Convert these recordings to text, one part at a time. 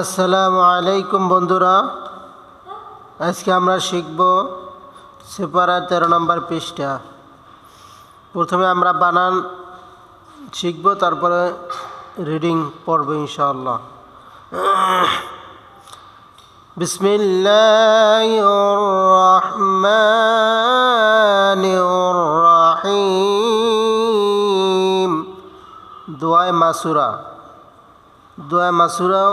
আসসালামু আলাইকুম বন্ধুরা। আজকে আমরা শিখব সেপারা তেরো নম্বর পৃষ্ঠা। প্রথমে আমরা বানান শিখব, তারপরে রিডিং পড়ব ইনশাআল্লাহ। বিসমিল্লাহ দোয়ায় মাসুরা। দোয়া মাসুরাও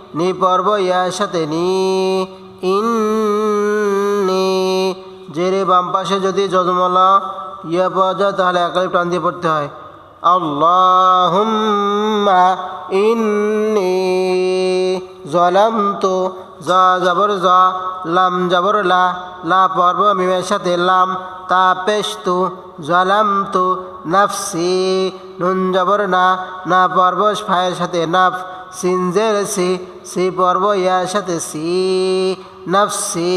নি পর্ব ইয়ার সাথে নি। ইন্নি। জেরে বাম পাশে যদি যজমলা ইয়া পাওয়া যায়, তাহলে একালি টান দিয়ে পড়তে হয়। আল্লাহুম্মা ইন্নি। জলামতু জা জবর জা, লাম জবর লা। লা পর্ব মিমের সাথে লাম, তা পেশতু জলামতু নাফসি। নুন জবর না না পর্ব ফায়ের সাথে নাফ। সিনজের সি সি পর্ব ইয়ার সাথে সি, নফসি,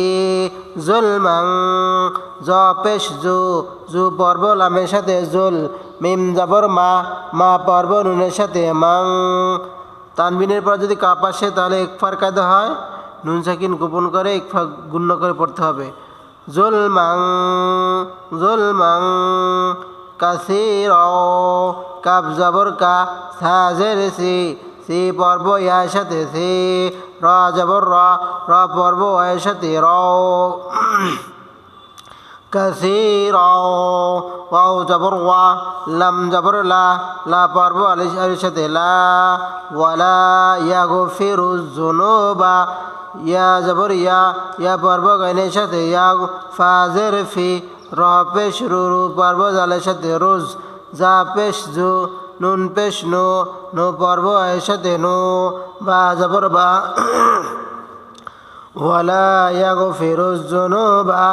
জুলমাং জ পেশ জু জু পর্ব লামের সাথে জুল, মিম জাবর মা মা পর্ব নুনের সাথে মাং। তানবিনের পর যদি কাপ আসে, তাহলে এক ফার কায়দা হয়, নুন সাকিন গোপন করে এক ফাঁক গুণ্য করে পড়তে হবে। জুলমাং জুলমাং, কাসির কাপ জাবর কা সাজের সি সি পর্ব ইয়ার সাথে সি র জবর র র পর্ব এর সাথে র كثيرا واو جبر وا لم جبر لا لا পর্ব আলিশের সাথে লা ওয়ালা ইয়াগফিরু যুনুবা ইয়া জবর ইয়া ইয়া পর্ব গাইনের সাথে ইয়া ফাজের ফি র পেশ রু রু পর্ব জালের সাথে রুজ যা পেশ জু নুন পেশ নো নো পর্ব এসাতে নো বা জবর বা ওয়ালা ইয়াগফিরু যুনুবা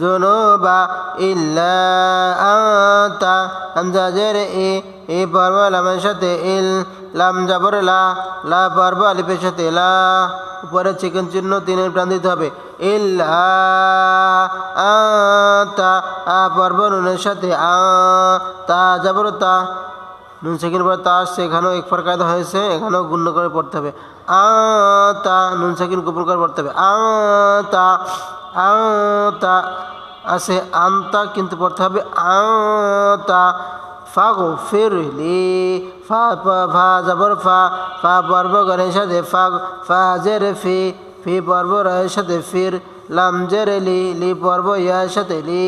জুনুবা ইল্লা আতা হামজা জের এ এ পর্ব লামের সাথে ইল, লাম জাবর লা লা পর্ব আলিফের সাথে লা, উপরে চিকেন চিহ্ন তিনের প্রাণ দিতে হবে। ইল্লা আতা আ পর্ব নুনের সাথে আ, তা জাবর তা নুন সেকেন্ড পরে তা আসছে, এখানেও এক ফর কায়দা হয়েছে, এখানেও গুণ্য করে পড়তে হবে। আ, তা, নুন সেকেন্ড গোপন করে পড়তে হবে। আ, তা আতা আছে আন্তা, কিন্তু পড়তে হবে আতা ফা, গো ফিরলি ফা ফা জবর ফা ফা, পর্ব গণের সাথে ফা ফা জের ফি ফি, পর্ব রয়ের সাথে ফির, লাম জের লি লি, পর্ব ইয়ার সাথে লি,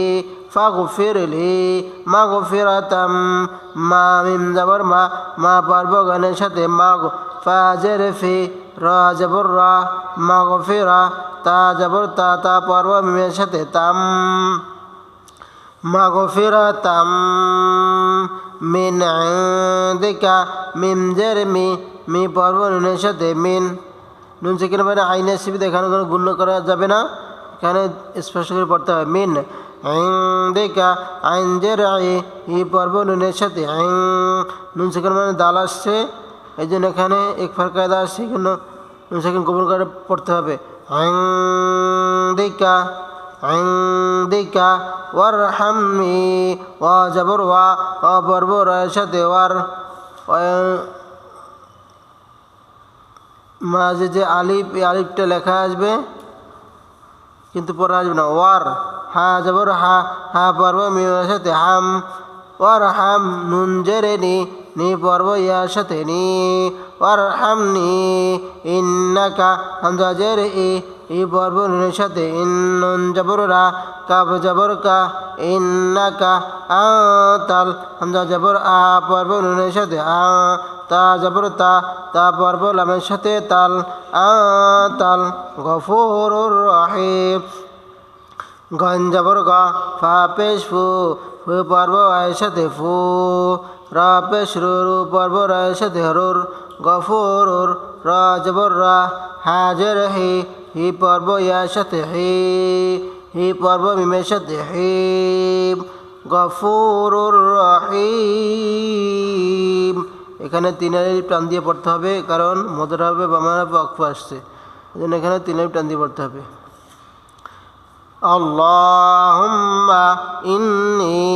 ফা, গো ফিরলি মা, গো ফিরাতাম মা, মিম জবর মা মা, পর্ব গণের সাথে মা, গো ফা জের ফি র জবর রা তা জবর তা তা পর্ব মিমের সাথে তাম মাগফিরাতাম মিন ইনদিকা মিম জের মি মি পর্ব নুনের সাথে মিন নুন সেখানে মানে আইনে সিবি এখানে কোনো গুণ্য করা যাবে না এখানে স্পষ্ট করে পড়তে হবে মিন ইনদিকা আইন জের আই ই পর্ব নুনের সাথে আইন নুন সেখানে মানে দাল আসছে এই জন্য এখানে এক ফারকায়দা সেখানে সেখানে গোবর করে পড়তে হবে। আং দিকা আং দিকা ওয়ার হামি ওয়া জবর ওয়া অবর্বর সাথে ওয়ার মাঝে যে আলিফ, এই আলিফটা লেখা আসবে, কিন্তু পরে আসবে না। ওয়ার, হা, জবর, হা হা, পর্ব মিমের সাথে হাম ওয়ার হাম নুন, জেরে, নি নি পর্ব সাথে নি ওয়ার হাম নি ইন্নাকা হামজা জেরে ই ই পর্ব নুনের সাথে, ইন্নুন জবর রা কাব জবর কা ইন্নাকা আ তাল হামজা জবর, আ পর্ব নুনের সাথে, আ তা জবর, তা তা পর্ব লামের সাথে, তাল, আ তাল গফুর রহিম। গঞ্জবর গ ফা পেশ ফু ফু পর্ব আয়ের সাথে ফু। রা পর্বর সাথে হরুর গফুরুর র জবর রা হাজের হি হি পর্ব ইয়ার সাথে হি হি পর্ব মিমের সাথে হি। গফুরুর রহি এখানে তিনের টান দিয়ে পড়তে হবে, কারণ মদর হবে বামার অক্ষ আসছে। জন্য এখানে তিনের টান দিয়ে পড়তে হবে। আল্লাহ ইন্নি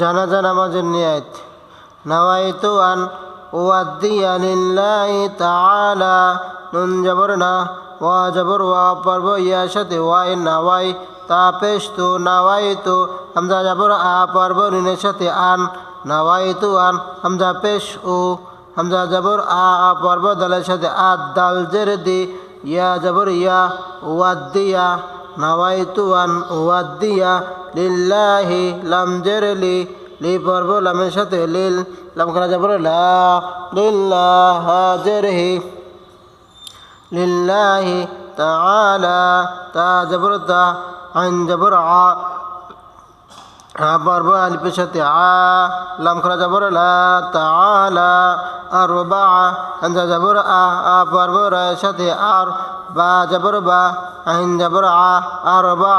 জানাজা নামাজের নিয়াত। নাওয়াইতু আন ওয়াদ্দিয়া লিল্লাহি তাআলা। নুন জবর না, ওয়া জবর ওয়া পর্ব ইয়ার সাথে ওয়াই নাওয়াই তা পেশ তু নাওয়াইতু হামজা জবর আ পর্ব নুনের সাথে আন। নাওয়াইতু আন হামজা পেশ উ হামজা জবর আ আ পর্ব দালের সাথে আদ দাল জের দি। ইয়া জবর ইয়া ওয়াদ্দিয়া নাওয়াইতু আন ওয়াদ্দিয়া লিল্লাহি লাম জের লি পর্ব লামের সাথে লিল লাম করা যাবর লা লিল্লাহ হাজের হি লিল্লাহি তাআলা, তা জবর তা আইন জবর আ। পর্ব আলিফের সাথে, আ। লাম করা যাবর লা তাআলা আর বা আনজা যাবর আ। আ পর্ব রায়ের সাথে, আর বা জবর বা। আইন জবর আ। আর বা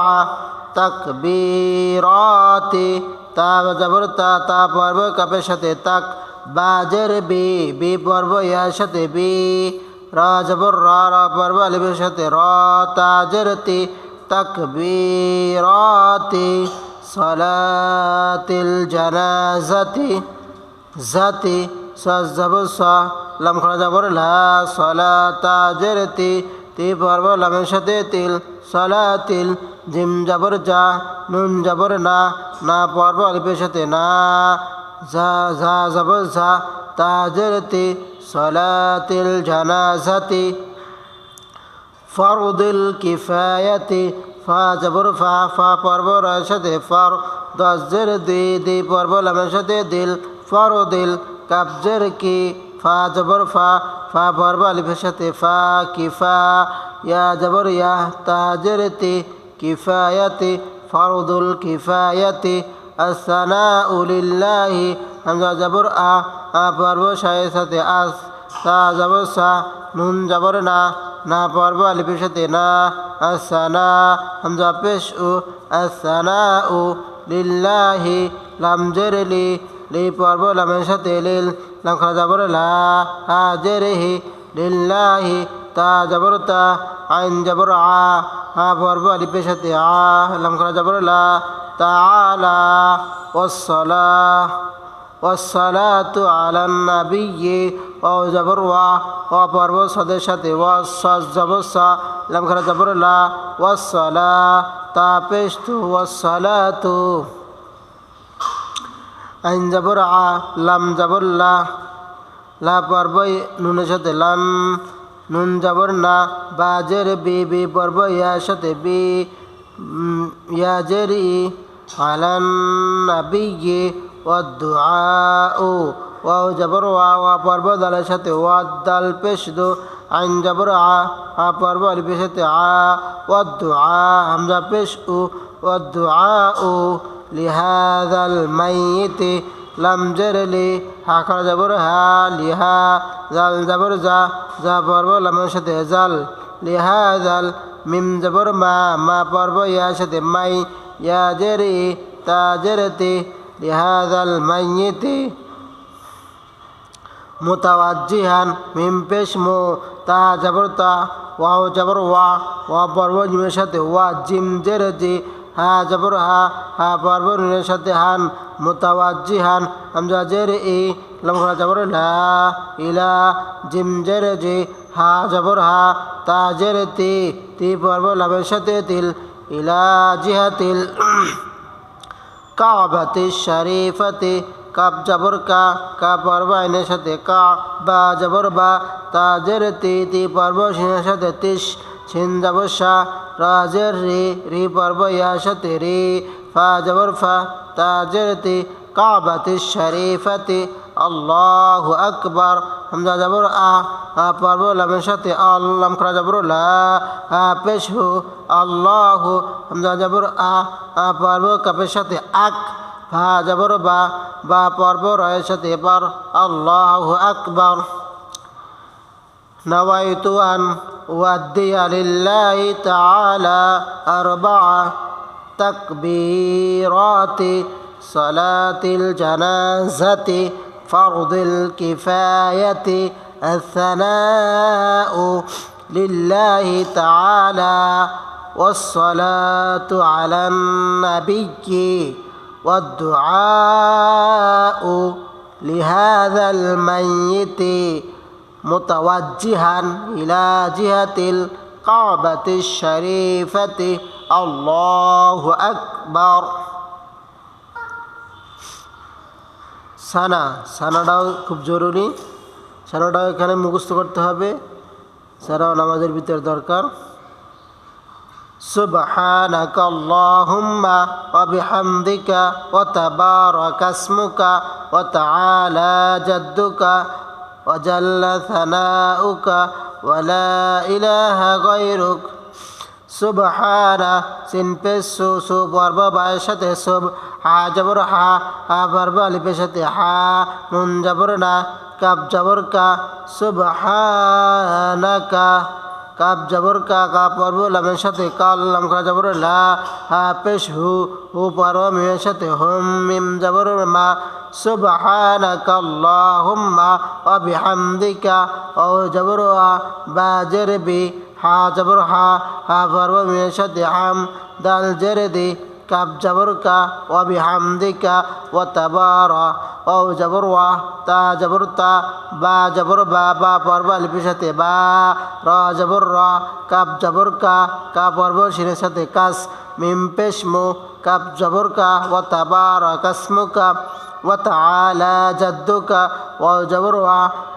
তাকবীরাতি, তা জবর, তা তা পর্ব, কাপের সাথে তাক বাজের বি বি পর্ব, ইয়ার সাথে বি, রা, জবর, রা রা পর্ব, আলিফের সাথে র তাজের তি, তাকবীরাতি, সালাতিল জানাজাতি জাতি, সজ, জবর, সা, লাম, খরা, জবর, লা সলাতা জেরতি তি পর্ব, লামের সাথে তিল সলাতিল জিম জবর যা, নুন জবর না না পর্ব আলিফের সাথে না, যা যা জবর যা তাজরতি সলাতিল জানাজাতি। ফরদুল কিফায়াতি, ফা জবর ফা ফা পর্ব রয়ের সাথে ফর দশের দি দি পর্ব লামের সাথে দিল। ফরদিল কাবজের কি ফা জবর ফা ফা পর্ব আলিফের সাথে ফা, কিফা ইয়া জবর ইয়া তাজের তি কিফায়াতি ফরদুল কিফায়াতি আসানা উলিল্লাহি হামজা জবর আ আ পর্ব শাহের সাথে আস সা জবর সা নুন জবর না না পর্ব আলিফের সাথে না আসানা হামজা পেশ উ আসানা উ লিল্লাহি লাম জেরলি লি পর্ব লামের সাথে লিল লাম জবর লা হা জেরহি লিল্লাহি তা জবর তা আইন জবর আ হা পর্ব আলিফের সাথে আ লাম খারা জবর লা তাআলা والصلاه والصلاة على النبي واو জবর ওয়া ওয়া পর্ব সদের সাথে ওয়া সজ জবর সা লাম খারা জবর লা ওয়াসসালা তা পেশ তু ওয়াসসালাতু আইন জবর আ লাম জবর লা লা পর্ব নুনের সাথে লাম নুন যাবর না, বাজের বি বি পর্ব ইয়া সাথে বি ইয়াজেরি আলান নাবিয়ে ওয়াদ্দুআ ও ওয়াও জবর ওয়া ওয়া পর্ব দালের সাথে ওয়াদ দাল পেশ দো আইন যাবর আ আ পর্ব আলিপের সাথে আ ওয়াদ্দু আ হামজা পেশ ও ওয়াদ্দু আ ও লিহাদাল মাইতে لم جرلي حقر جبر ها لها زال جبر جا جا برب لم شد زال لها زال ميم جبر ما ما برب يا شد ماي يا جري تاجرتي لهذا الميت متوجها ميم بشمو تا جبر تا واو جبر وا واو برب جمشة وا جيم جرجي হা জবর হা হা পর্ব নুনের সাথে হান মুতাওয়াজ্জিহান হামজা জের ই লমখরা জবর লা ইলা, জিম জের জি, হা জবর হা, তা জের তি তি পর্ব লাভের সাথে তিল, ইলা জিহাতিল, কাবাতি শরীফতে কাপ জবর কা কা পর্ব আইনের সাথে কা, বা জবর বা, তা জের তি তি পর্ব সিনের সাথে তিস সিন্দাবসা রাজের রি রি পর্ব ইয়াশতি রি। ফা জবর ফা তাজরতি কাবাতি শরীফতি, আল্লাহু আকবার। হামজা জবর আ পর্ব লামের সাথে আল্লাম খরা জবর লা পেশ হু, আল্লাহু। হামজা জবর আ পর্ব কাপের সাথে আক, ফা জবর বা বা পর্ব রয়ের সাথে বার আল্লাহু আকবার। নওয়াইতু আন أودي لله تعالى أربع تكبيرات صلاة الجنازة فرض الكفاية الثناء لله تعالى والصلاة على النبي والدعاء لهذا الميت متوجها إلى جهة الكعبة الشريفة الله أكبر সানা সানাটাও খুব জরুরি সানাটাও এখানে মুখস্থ করতে হবে সারাও নামাজের ভিতর দরকার سبحانك اللهم وبحمدك وتبارك اسمك وتعالى جدك وجل ثناؤك ولا إله غيرك সুবহানা সিন পে সু সু বর্ব বায়ের সাথে সুব হা জবর হা হা বর্ব আলিফের সাথে হা নুন জবর না কাপ জবর কা সুবহানাকা কাপ জবর কা কা পর্ব লামের সাথে কাল লাম খা জবর লা হা পেশ হু হু পর্ব মিমের সাথে হুম মিম জবর মা سبحانك اللهم وبحمدك أو جبر باجر بي হা জবর হা হা পর্ব মিমের সাথে হাম দাল জেরেদি কাপ জবর কা ও বিহামদিকা ও তাবারা ও জবর ওয়া তা জবর তা বা জবর বা বা পর্ব লিপির সাথে বা র জবর র কাপ জবর কা কা পর্ব শিরের সাথে কাস মিম পেশ মু কাপ জবর কা ও তাবারা কাসমুকা وتعالى جدك وجبر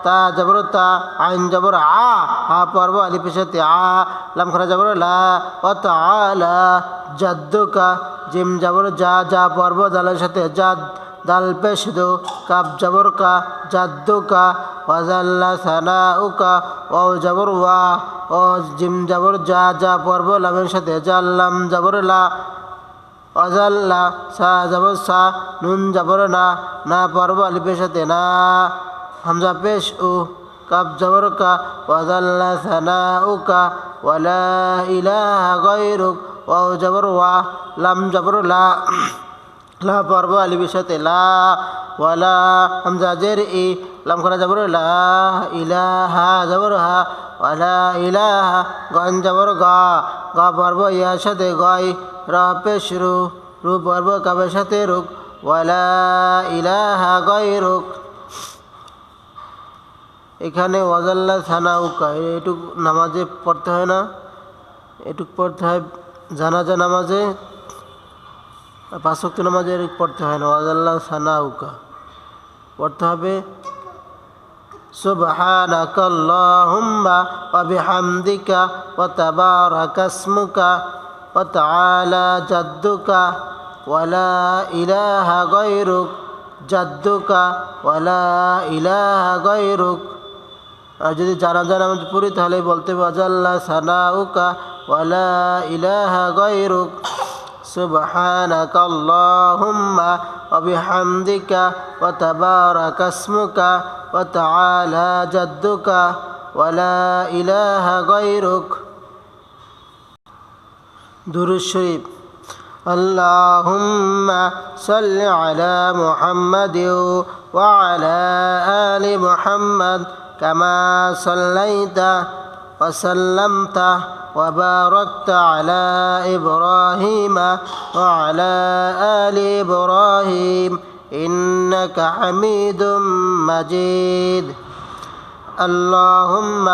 تا جبر تا عين جبر ع ها পর্ব আলিফ সাথে আ লাম খরা জবর লা وتعالى جدك জিম জবর যা যা পর্ব দালের সাথে জাদ দাল পেশ দো কাপ জবর কা জাদ্দুকা ওয়াজাল্লা সানাউকা ও জবর ওয়া ও জিম জবর যা যা পর্ব লামের সাথে জাল্লাম জবর লা অজাল্লা, সা জবর সা, নুন জবর না না পর্ব আলিপের না। হামজা পেশ, উ, কাপ জবর কা, ওয়াজাল্লা সানা উকা ওয়ালা ইলাহা গায়রুক, ওয়াও জবর ওয়া, লাম জবর লা লা পর্ব আলিপের লা, ওয়ালা হামজা জের ই লাম করা জবর লা, ইলাহা জবর হা, ওয়ালা ইলাহা গন জবর গা গা পর্ব ইয়ার সাথে গয় রা পেশ রু রু পর্ব কাবের সাথে রুক ওয়ালা ইলাহা গয়রুক। এখানে ওয়াজাল্লা থানা উকা এটুক নামাজে পড়তে হয় না। এটুক পড়তে হয় জানাজা নামাজে পাঁচক্ত নামাজে এটুক পড়তে হয় না। ওয়াজাল্লা থানা উকা পড়তে হবে, সুবহানাকাল্লাহুম্মা ওয়া বিহামদিকা ওয়া তাবারাকাসমুকা। وتعالى جدك ولا إله غيرك جدك ولا إله غيرك আর যদি জানা জানা আমাদের পড়ি তাহলে বলতে বাজাল্লা সানাউকা ওয়ালা ইলাহা গায়রুক سبحانك اللهم وبحمدك وتبارك اسمك وتعالى جدك ولا إله غيرك درود شريف اللهم صل على محمد وعلى آل محمد كما صليت وسلمت وباركت على إبراهيم وعلى آل إبراهيم إنك حميد مجيد اللهم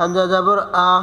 أنت برآه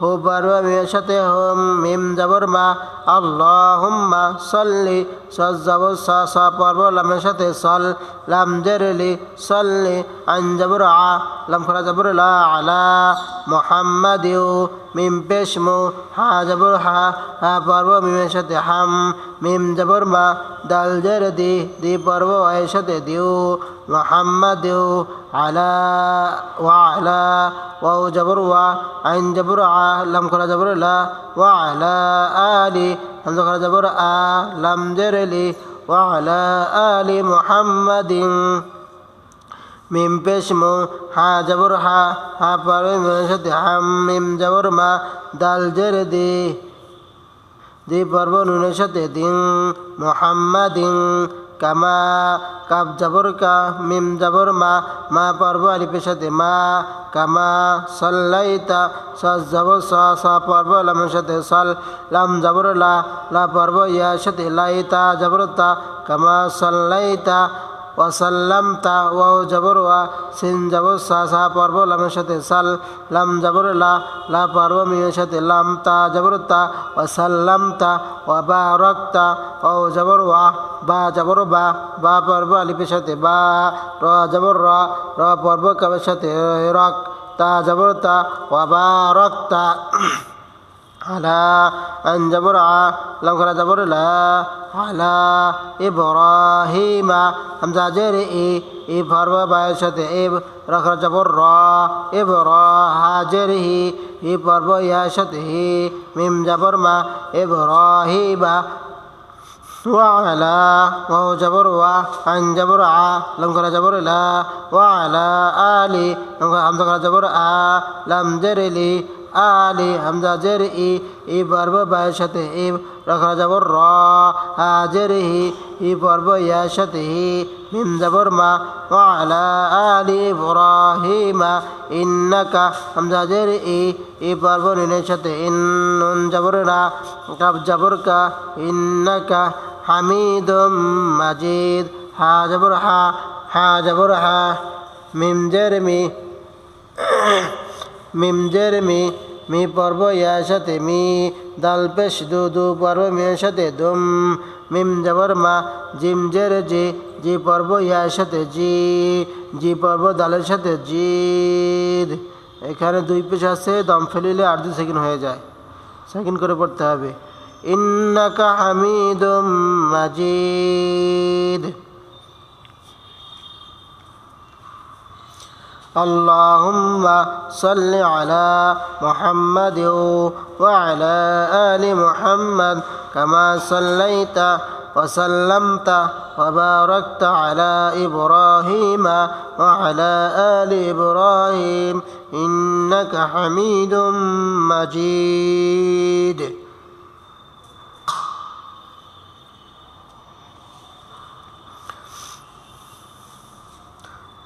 হু পর্ব মিমের হোম মিম জবর মা আল্লাহ হুম্মা সল্লি, সজ জবর সা সা পর্ব লামের সাথে সল, লাম জেরলি সল্লি আন জবর আ, লাম করা জবর লা, আলা মোহাম্মদিউ, মিম পেশ মু, হা জবর হা হা পর্ব মিমের হাম, মিম জবর মা, দাল জের দি দি পর্ব এর দিউ, মোহাম্মদিউ আলা ওয়া আলা, ওয়াও জবর ওয়া, আইন জবর আ, লাম করা জবর লা, ওয়া আলা আলি হামজা করা জবর আ, লাম জের লি ওয়া আলা আলি মুহাম্মাদিন। মিম পেশ মো, হা জবর হা হা পারে হাম, মিম জবর মা, দাল জের দি। দি পর্ব নুনের সাথে দিন, মোহাম্মদিন। কামা কাপ জাবর কা, মিম জাবর মা মা পর্ব আলিপের সাথে মা, কামা, সল্লাইতা সস জবর, স স পর্ব, লামের সাথে সল, লাম জাবর, লা লা পর্ব, ইয়ার সাথে লাইতা, জবর তা, কামা, সল্লাইতা ওয়াসাল্লামতা ওয়াও জবর ওয়া সিন জবর সা সা পর্ব লামের সাথে সাল, লাম জবর লা লা পর্ব মিমের সাথে লাম, তা জবর তা, ওয়াসাল্লামতা ওয়া বা রক্তা ওয়াও জবর ওয়া, বা জবর বা বা পর্ব আলিপের সাথে বা, র জবর র র পর্ব কাবের সাথে রক তা জবর তা, ওয়া বা রক্তা على أن جبر ع لو كان جبر لا على إبراهيم همزة جر إي إي فرب بايشة إب رخر جبر را إبرا هاجره إي فرب ياشته ميم جبر ما إبراهيم وعلى وهو جبر و عن جبر ع لم كان جبر لا وعلى آل لم كان همزة كان جبر آ لم جر لي আলি হামজা জের ই ই পর্ব বায়ের সাথে ই রাখা যাবর র হাজের হি, ই পর্ব ইয়ার সাথে হি, মিম যাবর মা আলা আলি ইব্রাহিমা, ইন্নাকা হামজা জের ই ই পর্ব নিনের সাথে ইন নুন যাবর না কাপ যাবর কা, ইন্নাকা হামিদুম মাজিদ, হা যাবর হা হা যাবর হা, মিম জের মি, মিম জের মি মি পর্ব ইয়ার সাথে মি দাল পেশ দু দু পর্ব মিয়ের সাথে দুম মিম জবর মা, জিম জের জি জি পর্ব ইয়ার সাথে জি জি পর্ব দালের সাথে জিদ এখানে দুই পেশ আছে, দম ফেলিলে আর দু সেকেন্ড হয়ে যায়। সেকেন্ড করে পড়তে হবে। ইন্নাকা হামিদুম মাজিদ। اللهم صل على محمد وعلى آل محمد كما صليت وسلمت وباركت على إبراهيم وعلى آل إبراهيم إنك حميد مجيد.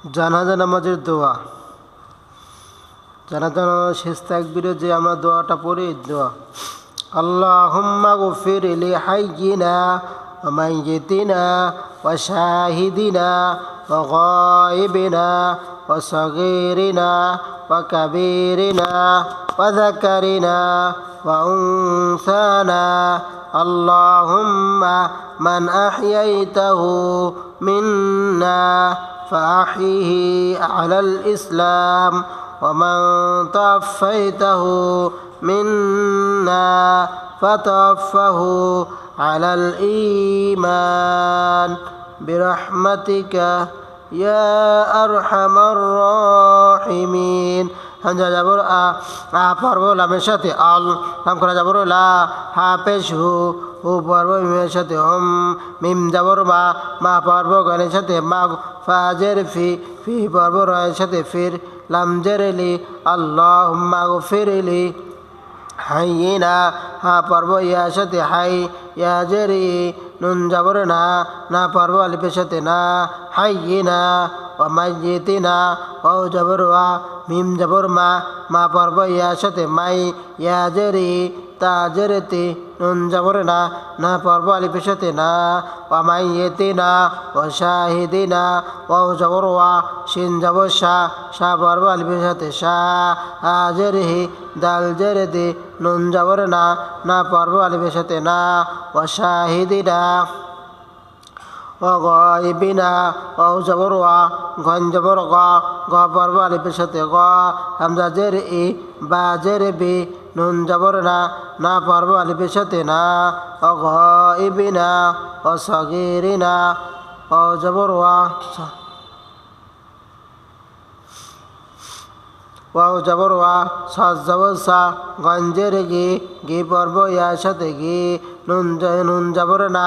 জানাজা নামাজের দোয়া। জানাজা নামাজ শেষ তাকবিরে যে আমরা দোয়াটা পড়ি, দোয়া। আল্লাহুম্মা গফির লি হাইয়িনা ওয়া মাইয়িতিনা ওয়া শাহিদিনা ওয়া গায়িবিনা ওয়া সাগীরিনা ওয়া কাবীরিনা ওয়া যাকারিনা ওয়া উনসানা। আল্লাহুম্মা মান আহইয়াইতাহু মিন্না। فأحيه على الإسلام ومن توفيته منا فتوفه على الإيمان. برحمتك يا أرحم الراحمين. হামজা যাবর আ আ পর্ব লামের সাথে, আল নাম করা যাবর লা, হা পেশ, হু হু পর্ব মিমের সাথে হম মিম যাবর মা মা পর্ব গণের সাথে, মা ফাজের ফি ফি পর্ব রয়ের সাথে, ফির লাম জেরেলি আল্লাহ মা ফিরিলি হাইয়িনা হা পর্ব ইয়ার সাথে, হাই ইয়া জেরি, নুন যাবর না না পর্ব আলিপের সাথে, না হাইয়িনা ও মাইয়িতিনা ও যাবর মিম জবর মা মা পর্ব ইয়ার সাথে মাই, ইয়া তা জেরেতে নুন জবর না না পর্ব আলিফের সাথে না, ওয়া মাই ইয়েতে না ও শাহিদি না ও জবর ওয়া শিন জবর শাহ শাহ পর্ব আলিফের সাথে শাহ হাজেরহি দাল জেরেতে নুন জবর না না পর্ব আলিফের সাথে না ও শাহিদি না। অগিনা অউ জবর ওয়া ঘন জবর গ গ বর্ব আলিপের সাথে গ হামজা জের ই বা জের বি নুন জবর না না পর্ব আলিপের না অগ ইবিনা অসগিরিনা অ জবর ওয়া ওয়াও জবর ওয়া সাজ জবর সা গঞ্জের গি গি পর্ব ইয়ার সাথে গি নুন নুন জবর না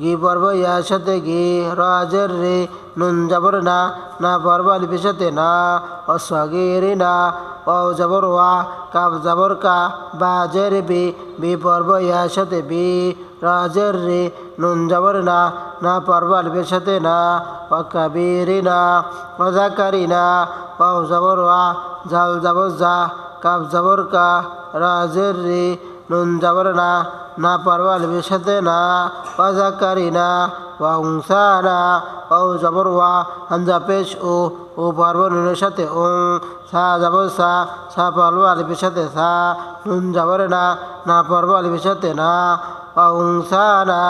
গি পর্ব ইয়ার সাথে গি রাজের রে, নুন জবর না না পর্ব আলিফের সাথে না অসগিরি না ও জবর ওয়া কাব জবর কা, বা জের বি বি পর্ব ইয়ার সাথে বি, রাজের রে, নুন জবর না না পর্ব আলিফের সাথে না ও না ও না ও জবর ওয়া, জাল জবর জা কাব জবর কা, রাজের রে, নুন জবর না না পারওয়াল সাথে না অজাকারি না ওয়াংসানা ও জবর ওয়া হামজা পেশ ও ও পারব নুনের সাথে ওং, সা জবর সা সা পারব আলিফের সাথে সা, নুন জবর না না পারব আলিফের সাথে না ওংসানা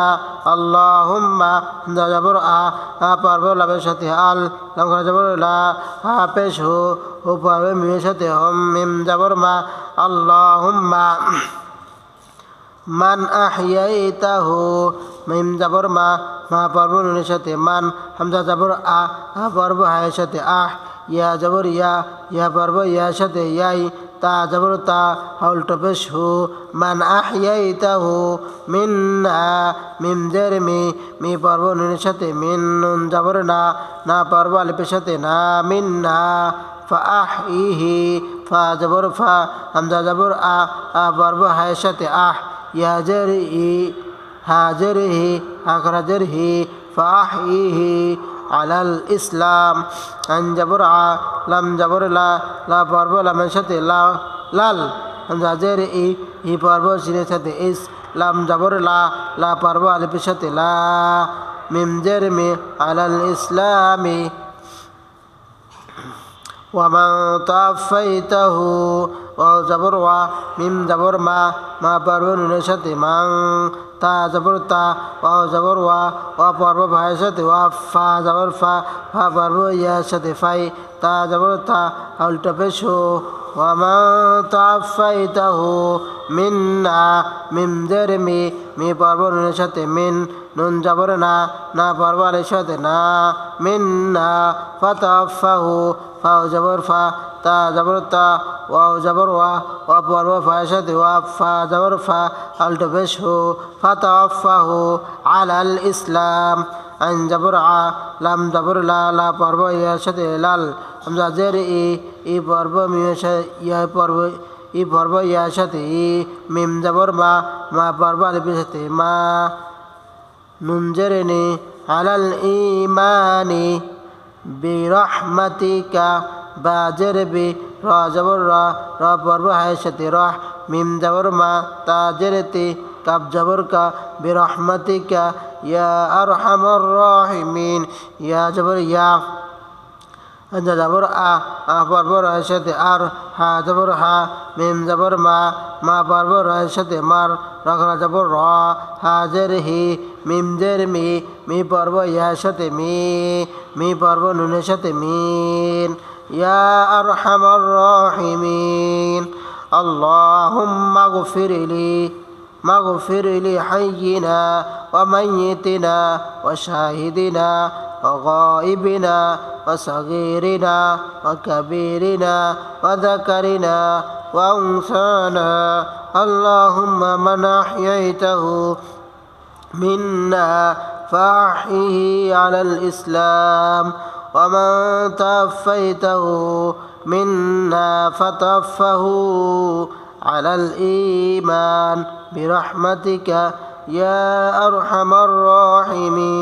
আল্লাহুম্মা, হামজা জবর আ আ পারব লাভের সাথে আল, লঙ্কা জবর লা, হা পেশ হো ও পারব মিমের সাথে হম মিম জবর মা, আল্লাহুম্মা। মান আহইয়াইতাহু, মিম জাবর মা মা পর্ব সাথে, মান হামজা জাবর আ আ পর্ব হায়ের সাথে, আহ, ইয়া জাবর ইয়া ইয়া পর্ব ইয়ার সাথে, ইয়াই, তা জাবর তা, হাউল টপেশ হু, মান আহইয়াইতাহু, মিন না, মিম জের মি মি পর্ব নুনের সাথে, মিন নুন জাবর না না পর্ব আলিফের সাথে, না, মিন না ফাহিহি ফা জবর ফা, হামজা জবর আ আ পর্ব হায়ের সাথে, আহ يجره هاجره أخرجره فأحيه على الإسلام أن جبرع لم جبر لا لا برب لم شت لا لال جاجر إي هي برب شين شت إس لم جبر لا لا برب ألف شت لا ميم جرم على الإسلام ومن طفيته واو جبر وا ميم جبر ما ما পর্ব নুনের সাথে মাং তা জবর তা ওয়াও জবর ওয়া ওয়া পর্ব ভাইয়ের সাথে ওয়া ফা জবর ফা ফা পর্ব ইয়ার সাথে ফাই তা জবর তা উল্টা পেশো ومن توفيته মিন্না মিম জের মি মি পর্ব নুনের সাথে মিন নুন জবর না না পর্ব আলের সাথে না মিন্না ফাতাফাহু ফাও জবর ফা তা জবর তা জবর ওয়া ওয়া পর্ব ওয়া ফা জবর ফা আলটো বেশ হো ফাতাফাহু আলাল ইসলাম। আইন জবর আ, লাম জবর লা লা পর্ব ইয়ার সাথে লাল। হামজা জের ই ই পর্ব মিমের ইয়া পর্ব, ই পর্ব ইয়ার সাথে ই, মিম জবর মা মা পর্ব আলিফের সাথে মা। নুন জেরে নে, আলাল ইমানি বিরহমাতিকা বা জেরে বি র জবর র র পর্ব হায়ের সাথে রহ মিম জবর মা, তা জেরেতে, কাব জবর কা বিরহমাতিকা ইয়া আরহামার রাহিমিন, ইয়া জবর ইয়া জবর আ আ পর্ব সাথে আর, হা জবর হা, মিম জবর মা মা পর্ব সাথে মার রখরা জবর র, হা জের হি, মিম জের মি মি পর্ব ইয়ার সাথে মি মি পর্ব নুনের সাথে মিন। يا أرحم الراحمين. اللهم اغفر لي مغفر لحينا وميتنا وشاهدنا وغائبنا وصغيرنا وكبيرنا وذكرنا وأنثانا. اللهم من أحييته منا فأحيه على الإسلام. ومن توفيته منا فتوفه على الإيمان برحمتك يا أرحم الراحمين.